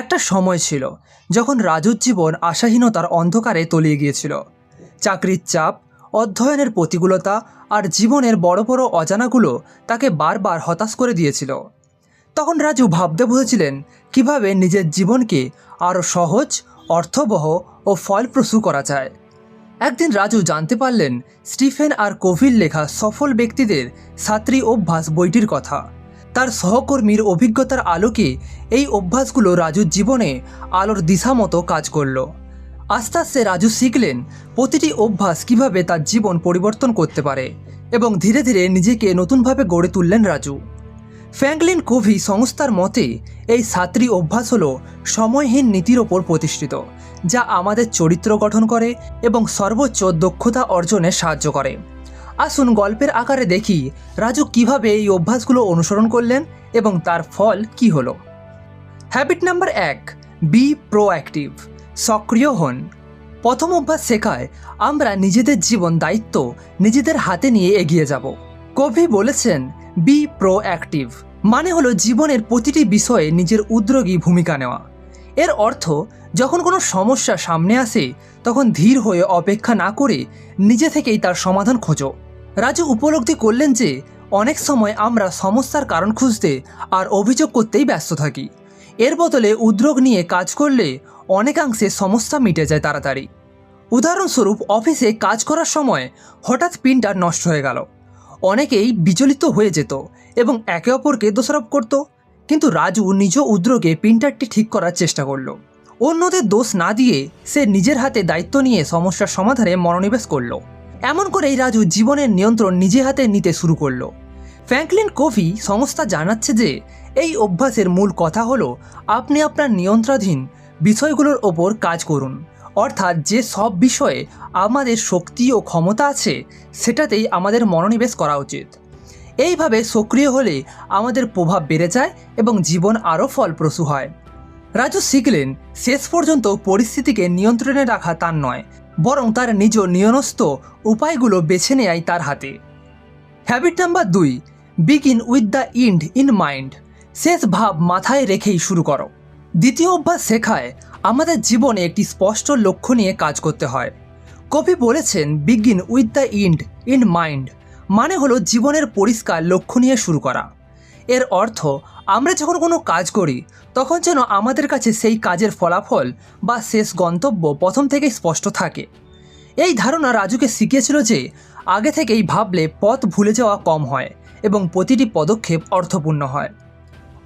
একটা সময় ছিল যখন রাজুর জীবন আশাহীনতার অন্ধকারে তলিয়ে গিয়েছিল। চাকরির চাপ, অধ্যয়নের প্রতিকূলতা আর জীবনের বড় বড় অজানাগুলো তাকে বারবার হতাশ করে দিয়েছিল। তখন রাজু ভাবতে বুঝেছিলেন কীভাবে নিজের জীবনকে আরও সহজ, অর্থবহ ও ফলপ্রসূ করা যায়। একদিন রাজু জানতে পারলেন স্টিফেন আর কোভির লেখা সফল ব্যক্তিদের ছাত্রী অভ্যাস বইটির কথা। তার সহকর্মীর অভিজ্ঞতার আলোকে এই অভ্যাসগুলো রাজুর জীবনে আলোর দিশা মতো কাজ করল। আস্তে আস্তে রাজু শিখলেন প্রতিটি অভ্যাস কীভাবে তার জীবন পরিবর্তন করতে পারে এবং ধীরে ধীরে নিজেকে নতুনভাবে গড়ে তুললেন রাজু। ফ্র্যাঙ্কলিন কোভি সংস্থার মতে, এই সাতটি অভ্যাস হলো সময়হীন নীতির ওপর প্রতিষ্ঠিত, যা আমাদের চরিত্র গঠন করে এবং সর্বোচ্চ দক্ষতা অর্জনে সাহায্য করে। আসুন গল্পের আকারে দেখি রাজু কীভাবে এই অভ্যাসগুলো অনুসরণ করলেন এবং তার ফল কি হলো। হ্যাবিট নাম্বার এক বি প্রোঅ্যাক্টিভ সক্রিয় হন। প্রথম অভ্যাস শেখায়, আমরা নিজেদের জীবন দায়িত্ব নিজেদের হাতে নিয়ে এগিয়ে যাব। কভি বলেছেন বি প্রোঅ্যাক্টিভ মানে হলো জীবনের প্রতিটি বিষয়ে নিজের উদ্যোগী ভূমিকা নেওয়া। এর অর্থ, যখন কোনো সমস্যা সামনে আসে, তখন ধীর হয়ে অপেক্ষা না করে নিজে থেকেই তার সমাধান খোঁজো। রাজু উপলব্ধি করলেন যে, অনেক সময় আমরা সমস্যার কারণ খুঁজতে আর অভিযোগ করতেই ব্যস্ত থাকি। এর বদলে উদ্যোগ নিয়ে কাজ করলে অনেকাংশে সমস্যা মিটে যায় তাড়াতাড়ি। উদাহরণস্বরূপ, অফিসে কাজ করার সময় হঠাৎ প্রিন্টার নষ্ট হয়ে গেল। অনেকেই বিচলিত হয়ে যেত এবং একে অপরকে দোষারোপ করত। কিন্তু রাজু নিজ উদ্যোগে প্রিন্টারটি ঠিক করার চেষ্টা করল। অন্যদের দোষ না দিয়ে সে নিজের হাতে দায়িত্ব নিয়ে সমস্যার সমাধানে মনোনিবেশ করল। এমন করেই রাজু জীবনের নিয়ন্ত্রণ নিজে হাতে নিতে শুরু করল। ফ্র্যাঙ্কলিন কোভি সংস্থা জানাচ্ছে যে, এই অভ্যাসের মূল কথা হলো, আপনি আপনার নিয়ন্ত্রণাধীন বিষয়গুলোর ওপর কাজ করুন। অর্থাৎ যে সব বিষয়ে আমাদের শক্তি ও ক্ষমতা আছে, সেটাতেই আমাদের মনোনিবেশ করা উচিত। এইভাবে সক্রিয় হলে আমাদের প্রভাব বেড়ে যায় এবং জীবন আরও ফলপ্রসূ হয়। রাজু শিখলেন, শেষ পর্যন্ত পরিস্থিতিকে নিয়ন্ত্রণে রাখা তার নয়। বরং তার নিজ নিয়নস্থ উপায়গুলো বেছে নেয় তার হাতে। হ্যাবিট নাম্বার দুই begin with the end in mind শেষ ভাব মাথায় রেখেই শুরু করো। দ্বিতীয় অভ্যাস শেখায় আমাদের জীবনে একটি স্পষ্ট লক্ষ্য নিয়ে কাজ করতে হয়। কবি বলেছেন begin with the end in mind মানে হলো জীবনের পরিষ্কার লক্ষ্য নিয়ে শুরু করা। এর অর্থ, আমরা যখন কোনো কাজ করি, তখন যেন আমাদের কাছে সেই কাজের ফলাফল বা শেষ গন্তব্য প্রথম থেকেই স্পষ্ট থাকে। এই ধারণা রাজুকে শিখিয়েছিল যে, আগে থেকেই ভাবলে পথ ভুলে যাওয়া কম হয় এবং প্রতিটি পদক্ষেপ অর্থপূর্ণ হয়।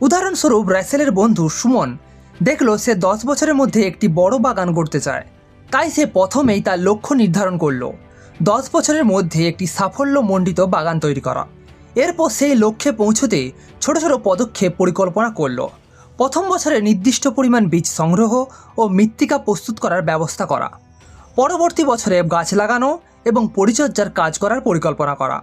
উদাহরণস্বরূপ র্যাসেলের বন্ধু সুমন দেখল সে দশ বছরের মধ্যে একটি বড় বাগান গড়তে চায়। তাই সে প্রথমেই তার লক্ষ্য নির্ধারণ করল, দশ বছরের মধ্যে একটি সাফল্যমণ্ডিত বাগান তৈরি করা। এরপর সেই লক্ষ্যে পৌঁছতে ছোট ছোট পদক্ষেপ পরিকল্পনা করল। প্রথম বছরে নির্দিষ্ট পরিমাণ বীজ সংগ্রহ ও মৃত্তিকা প্রস্তুত করার ব্যবস্থা করা। পরবর্তী বছরে গাছ লাগানো এবং পরিচর্যার কাজ করার পরিকল্পনা করা।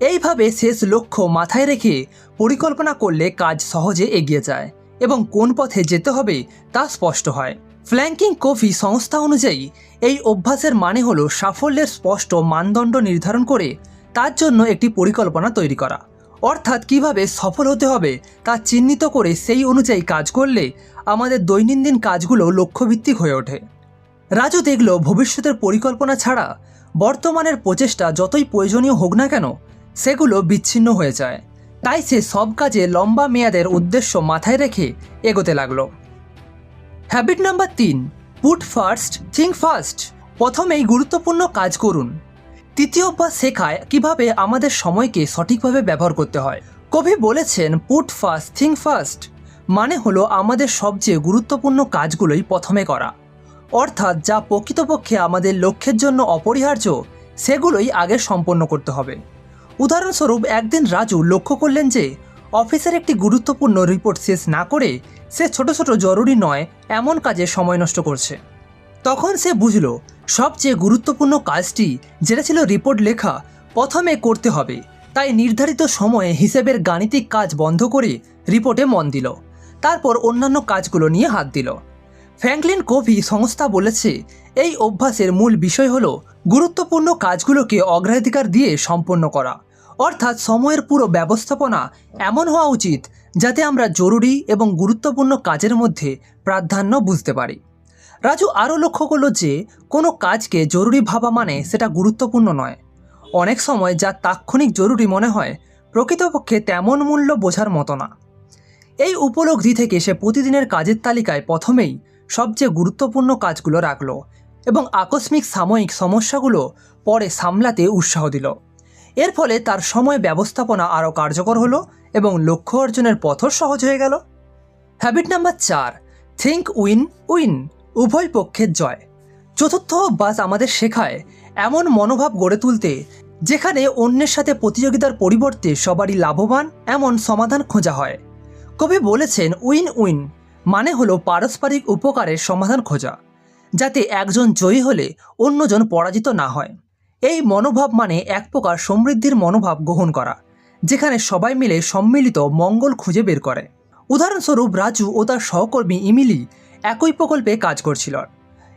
এইভাবে শেষ লক্ষ্য মাথায় রেখে পরিকল্পনা করলে কাজ সহজে এগিয়ে যায় এবং কোন পথে যেতে হবে তা স্পষ্ট হয়। ফ্ল্যাঙ্কিং কফি সংস্থা অনুযায়ী এই অভ্যাসের মানে হলো সাফল্যের স্পষ্ট মানদণ্ড নির্ধারণ করে তার জন্য একটি পরিকল্পনা তৈরি করা। অর্থাৎ কীভাবে সফল হতে হবে তা চিহ্নিত করে সেই অনুযায়ী কাজ করলে আমাদের দৈনন্দিন কাজগুলো লক্ষ্যভিত্তিক হয়ে ওঠে। রাজু দেখল ভবিষ্যতের পরিকল্পনা ছাড়া বর্তমানের প্রচেষ্টা যতই প্রয়োজনীয় হোক না কেন, সেগুলো বিচ্ছিন্ন হয়ে যায়। তাই সে সব কাজে লম্বা মেয়াদের উদ্দেশ্য মাথায় রেখে এগোতে লাগল। হ্যাবিট নাম্বার তিন, পুট ফার্স্ট, থিঙ্ক ফার্স্ট। প্রথমেই গুরুত্বপূর্ণ কাজ করুন। তৃতীয় অভ্যাস শেখায় কীভাবে আমাদের সময়কে সঠিকভাবে ব্যবহার করতে হয়। কবি বলেছেন পুট ফার্স্ট থিঙ্ক ফার্স্ট মানে হলো আমাদের সবচেয়ে গুরুত্বপূর্ণ কাজগুলোই প্রথমে করা। অর্থাৎ যা প্রকৃতপক্ষে আমাদের লক্ষ্যের জন্য অপরিহার্য, সেগুলোই আগে সম্পন্ন করতে হবে। উদাহরণস্বরূপ, একদিন রাজু লক্ষ্য করলেন যে, অফিসের একটি গুরুত্বপূর্ণ রিপোর্ট শেষ না করে সে ছোট ছোট জরুরি নয়, এমন কাজে সময় নষ্ট করছে। তখন সে বুঝল সবচেয়ে গুরুত্বপূর্ণ কাজটি, যেটা ছিল রিপোর্ট লেখা, প্রথমে করতে হবে। তাই নির্ধারিত সময়ে হিসেবের গাণিতিক কাজ বন্ধ করে রিপোর্টে মন দিল। তারপর অন্যান্য কাজগুলো নিয়ে হাত দিল। ফ্র্যাঙ্কলিন কোভি সংস্থা বলেছে, এই অভ্যাসের মূল বিষয় হল গুরুত্বপূর্ণ কাজগুলোকে অগ্রাধিকার দিয়ে সম্পন্ন করা। অর্থাৎ সময়ের পুরো ব্যবস্থাপনা এমন হওয়া উচিত, যাতে আমরা জরুরি এবং গুরুত্বপূর্ণ কাজের মধ্যে প্রাধান্য বুঝতে পারি। রাজু আরও লক্ষ্য করল যে কোনো কাজকে জরুরি ভাবা মানে সেটা গুরুত্বপূর্ণ নয়। অনেক সময় যা তাৎক্ষণিক জরুরি মনে হয়, প্রকৃতপক্ষে তেমন মূল্য বোঝার মতো না। এই উপলব্ধি থেকে সে প্রতিদিনের কাজের তালিকায় প্রথমেই সবচেয়ে গুরুত্বপূর্ণ কাজগুলো রাখল এবং আকস্মিক সাময়িক সমস্যাগুলো পরে সামলাতে উৎসাহ দিল। এর ফলে তার সময় ব্যবস্থাপনা আরও কার্যকর হলো এবং লক্ষ্য অর্জনের পথও সহজ হয়ে গেল। হ্যাবিট নাম্বার চার, থিঙ্ক উইন উইন। উভয় পক্ষের জয়। চতুর্থ অভ্যাস আমাদের শেখায় এমন মনোভাব গড়ে তুলতে, যেখানে অন্যের সাথে প্রতিযোগিতার পরিবর্তে সবারই লাভবান এমন সমাধান খোঁজা হয়। কবি বলেছেন, উইন উইন মানে হলো পারস্পরিক উপকারের সমাধান খোঁজা, যাতে একজন জয়ী হলে অন্যজন পরাজিত না হয়। এই মনোভাব মানে এক প্রকার সমৃদ্ধির মনোভাব গ্রহণ করা, যেখানে সবাই মিলে সম্মিলিত মঙ্গল খুঁজে বের করে। উদাহরণস্বরূপ রাজু ও তার সহকর্মী ইমিলি একই প্রকল্পে কাজ করছিল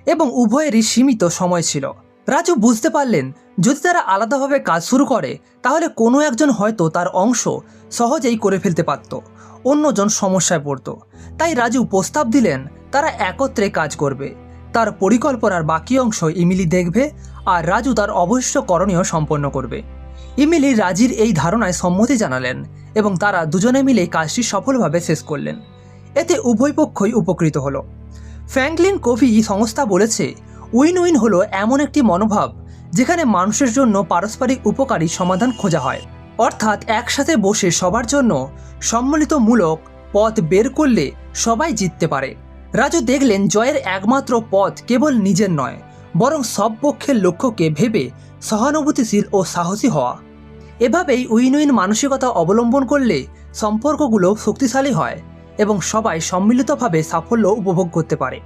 এবং উভয়েরই সীমিত সময় ছিল। রাজু বুঝতে পারলেন, যদি তারা আলাদাভাবে কাজ শুরু করে, তাহলে কোনো একজন হয়তো তার অংশ সহজেই করে ফেলতে পারত, অন্যজন সমস্যায় পড়ত। তাই রাজু প্রস্তাব দিলেন, তারা একত্রে কাজ করবে। তার পরিকল্পনার বাকি অংশ ইমিলি দেখবে আর রাজু তার অবশ্য করণীয় সম্পন্ন করবে। ইমিলি রাজির এই ধারণায় সম্মতি জানালেন এবং তারা দুজনে মিলে কাজটি সফলভাবে শেষ করলেন। এতে উভয় পক্ষই উপকৃত হলো। ফ্র্যাঙ্কলিন কোভি সংস্থা বলেছে উইন উইন হলো এমন একটি মনোভাব যেখানে মানুষের জন্য পারস্পরিক উপকারী সমাধান খোঁজা হয়। অর্থাৎ একসাথে বসে সবার জন্য সম্মিলিতমূলক পথ বের করলে সবাই জিততে পারে। রাজু দেখলেন জয়ের একমাত্র পথ কেবল নিজের নয়, বরং সব পক্ষের লক্ষ্যকে ভেবে সহানুভূতিশীল ও সাহসী হওয়া। এভাবেই উইন উইন মানসিকতা অবলম্বন করলে সম্পর্কগুলো শক্তিশালী হয়। এবং সবাই সম্মিলিতভাবে সাফল্য উপভোগ করতে পারে।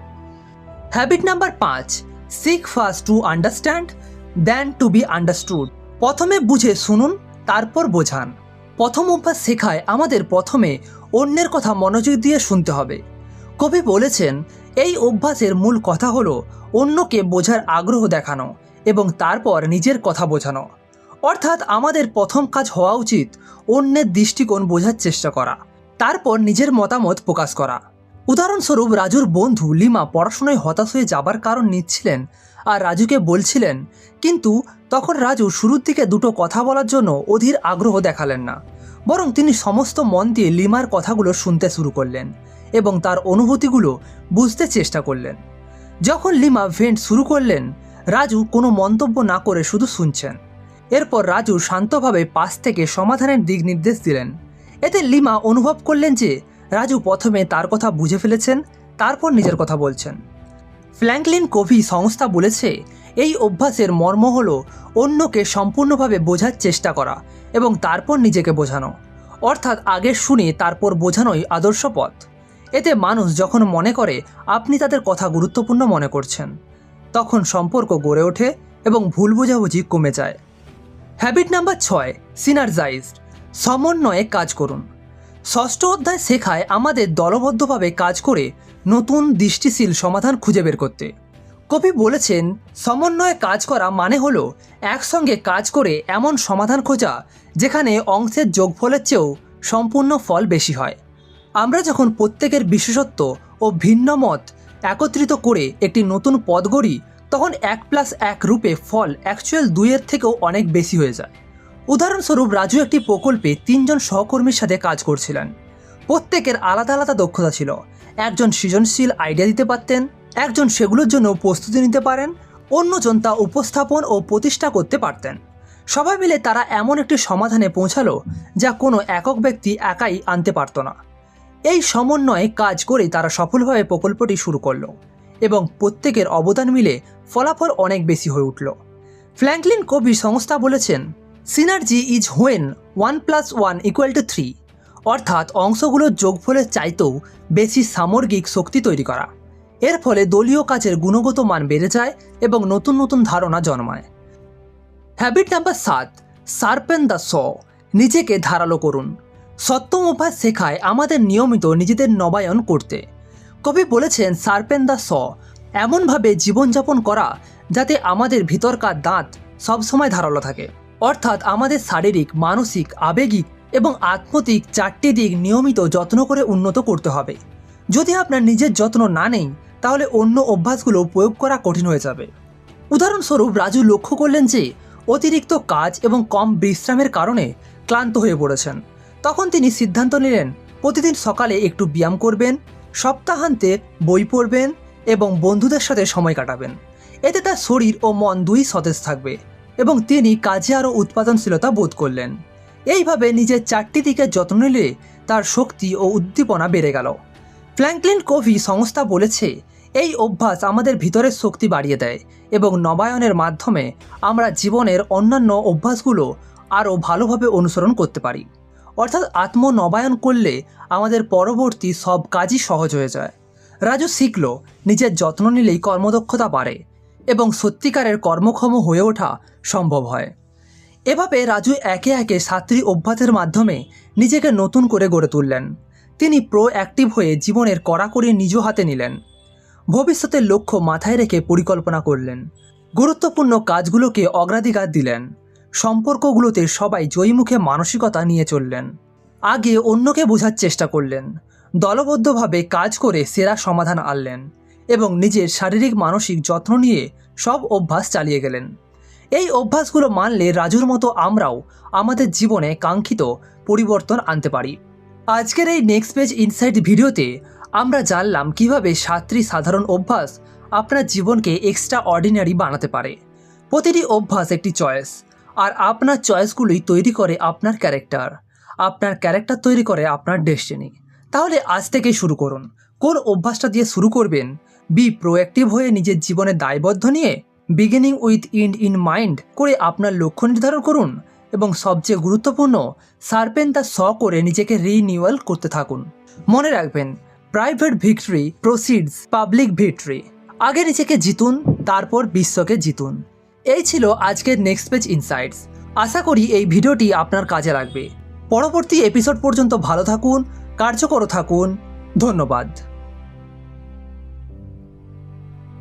হ্যাবিট নাম্বার পাঁচ seek first to understand then to be understood প্রথমে বুঝে শুনুন, তারপর বোঝান। প্রথম অভ্যাস শেখায় আমাদের প্রথমে অন্যের কথা মনোযোগ দিয়ে শুনতে হবে। কবি বলেছেন, এই অভ্যাসের মূল কথা হলো অন্যকে বোঝার আগ্রহ দেখানো এবং তারপর নিজের কথা বোঝানো। অর্থাৎ আমাদের প্রথম কাজ হওয়া উচিত অন্যের দৃষ্টিকোণ বোঝার চেষ্টা করা। তারপর নিজের মতামত প্রকাশ করা। উদাহরণস্বরূপ, রাজুর বন্ধু লিমা পড়াশোনায় হতাশ হয়ে যাবার কারণ নিচ্ছিলেন আর রাজুকে বলছিলেন, কিন্তু তখন রাজু শুরুর দিকে দুটো কথা বলার জন্য অধীর আগ্রহ দেখালেন না। বরং তিনি সমস্ত মন দিয়ে লিমার কথাগুলো শুনতে শুরু করলেন এবং তার অনুভূতিগুলো বুঝতে চেষ্টা করলেন। যখন লিমা ভেন্ট শুরু করলেন, রাজু কোনো মন্তব্য না করে শুধু শুনছেন। এরপর রাজু শান্তভাবে পাশ থেকে সমাধানের দিক নির্দেশ দিলেন। এতে লিমা অনুভব করলেন যে রাজু প্রথমে তার কথা বুঝে ফেলেছেন, তারপর নিজের কথা বলছেন। ফ্র্যাঙ্কলিন কোভি সংস্থা বলেছে, এই অভ্যাসের মর্ম হল অন্যকে সম্পূর্ণভাবে বোঝার চেষ্টা করা এবং তারপর নিজেকে বোঝানো। অর্থাৎ আগে শুনে তারপর বোঝানোই আদর্শ পথ। এতে মানুষ যখন মনে করে, আপনি তাদের কথা গুরুত্বপূর্ণ মনে করছেন, তখন সম্পর্ক গড়ে ওঠে এবং ভুল বোঝাবুঝি কমে যায়। হ্যাবিট নাম্বার ছয়, সিনার্জাইজড। সমন্বয়ে কাজ করুন। ষষ্ঠ অধ্যায় শেখায় আমাদের দলবদ্ধভাবে কাজ করে নতুন দৃষ্টিশীল সমাধান খুঁজে বের করতে। কবি বলেছেন, সমন্বয়ে কাজ করা মানে হলো একসঙ্গে কাজ করে এমন সমাধান খোঁজা যেখানে অংশের যোগফলের চেয়েও সম্পূর্ণ ফল বেশি হয়। আমরা যখন প্রত্যেকের বিশেষত্ব ও ভিন্ন মত একত্রিত করে একটি নতুন পদ গড়ি, তখন এক প্লাস এক রূপে ফল অ্যাকচুয়াল দুইয়ের থেকেও অনেক বেশি হয়ে যায়। উদাহরণস্বরূপ রাজু একটি প্রকল্পে তিনজন সহকর্মীর সাথে কাজ করছিলেন। প্রত্যেকের আলাদা আলাদা দক্ষতা ছিল। একজন সৃজনশীল আইডিয়া দিতে পারতেন, একজন সেগুলোর জন্য প্রস্তুতি নিতে পারেন, অন্যজন তা উপস্থাপন ও প্রতিষ্ঠা করতে পারতেন। সবাই মিলে তারা এমন একটি সমাধানে পৌঁছালো যা কোনো একক ব্যক্তি একাই আনতে পারত না। এই সমন্বয়ে কাজ করে তারা সফলভাবে প্রকল্পটি শুরু করল এবং প্রত্যেকের অবদান মিলে ফলাফল অনেক বেশি হয়ে উঠল। ফ্র্যাঙ্কলিন কবি সংস্থা বলেছেন synergy is when one plus one equal to three, অর্থাৎ অংশগুলোর যোগফলের চাইতেও বেশি সামগ্রিক শক্তি তৈরি করা। এর ফলে দলীয় কাজের গুণগত মান বেড়ে যায় এবং নতুন নতুন ধারণা জন্মায়। হ্যাবিট নাম্বার সাত, সার্পেন দ্য স নিজেকে ধারালো করুন। সপ্তম অভ্যাস শেখায় আমাদের নিয়মিত নিজেদের নবায়ন করতে। কবি বলেছেন, সার্পেন দ্য স এমনভাবে জীবনযাপন করা যাতে আমাদের ভিতরকার দাঁত সবসময় ধারালো থাকে। অর্থাৎ আমাদের শারীরিক, মানসিক, আবেগিক এবং আত্মতিক চারটি দিক নিয়মিত যত্ন করে উন্নত করতে হবে। যদি আপনার নিজের যত্ন না নেই, তাহলে অন্য অভ্যাসগুলো প্রয়োগ করা কঠিন হয়ে যাবে। উদাহরণস্বরূপ, রাজু লক্ষ্য করলেন যে, অতিরিক্ত কাজ এবং কম বিশ্রামের কারণে ক্লান্ত হয়ে পড়েছেন। তখন তিনি সিদ্ধান্ত নিলেন, প্রতিদিন সকালে একটু ব্যায়াম করবেন, সপ্তাহান্তে বই পড়বেন এবং বন্ধুদের সাথে সময় কাটাবেন। এতে তার শরীর ও মন দুই সতেজ থাকবে। এবং তিনি কাজে আরও উৎপাদনশীলতা বোধ করলেন। এইভাবে নিজের চারটি দিকে যত্ন নিলে তার শক্তি ও উদ্দীপনা বেড়ে গেল। ফ্র্যাঙ্কলিন কোভি সংস্থা বলেছে, এই অভ্যাস আমাদের ভিতরের শক্তি বাড়িয়ে দেয় এবং নবায়নের মাধ্যমে আমরা জীবনের অন্যান্য অভ্যাসগুলো আরও ভালোভাবে অনুসরণ করতে পারি। অর্থাৎ আত্মনবায়ন করলে আমাদের পরবর্তী সব কাজই সহজ হয়ে যায়। রাজু শিখল, নিজের যত্ন নিলেই কর্মদক্ষতা বাড়ে। এবং সত্যিকারের কর্মক্ষম হয়ে ওঠা সম্ভব হয়। এভাবে রাজু একে একে সাতটি অভ্যাসের মাধ্যমে নিজেকে নতুন করে গড়ে তুললেন। তিনি প্রো অ্যাক্টিভ হয়ে জীবনের কড়াকড়ি নিজ হাতে নিলেন। ভবিষ্যতের লক্ষ্য মাথায় রেখে পরিকল্পনা করলেন। গুরুত্বপূর্ণ কাজগুলোকে অগ্রাধিকার দিলেন। সম্পর্কগুলোতে সবাই জয়ীমুখে মানসিকতা নিয়ে চললেন। আগে অন্যকে বোঝার চেষ্টা করলেন। দলবদ্ধভাবে কাজ করে সেরা সমাধান আনলেন। এবং নিজের শারীরিক মানসিক যত্ন নিয়ে সব অভ্যাস চালিয়ে গেলেন। এই অভ্যাসগুলো মানলে রাজুর মতো আমরাও আমাদের জীবনে কাঙ্ক্ষিত পরিবর্তন আনতে পারি। আজকের এই নেক্সট পেজ ইনসাইট ভিডিওতে আমরা জানলাম কীভাবে সাতটি সাধারণ অভ্যাস আপনার জীবনকে এক্সট্রা অর্ডিনারি বানাতে পারে। প্রতিটি অভ্যাস একটি চয়েস আর আপনার চয়েসগুলোই তৈরি করে আপনার ক্যারেক্টার আপনার ক্যারেক্টার তৈরি করে আপনার ডেস্টিনি তাহলে আজ থেকেই শুরু করুন। কোন অভ্যাসটা দিয়ে শুরু করবেন? বি প্রোঅ্যাক্টিভ হয়ে নিজের জীবনে দায়বদ্ধ নিয়ে beginning with end in mind করে আপনার লক্ষ্য নির্ধারণ করুন এবং সবচেয়ে গুরুত্বপূর্ণ, সার্পেন তা স করে নিজেকে রিনিউয়াল করতে থাকুন। মনে রাখবেন private victory proceeds public victory আগে নিজেকে জিতুন, তারপর বিশ্বকে জিতুন। এই ছিল আজকের নেক্সট পেজ ইনসাইটস আশা করি এই ভিডিওটি আপনার কাজে লাগবে। পরবর্তী এপিসোড পর্যন্ত ভালো থাকুন, কার্যকর থাকুন। ধন্যবাদ।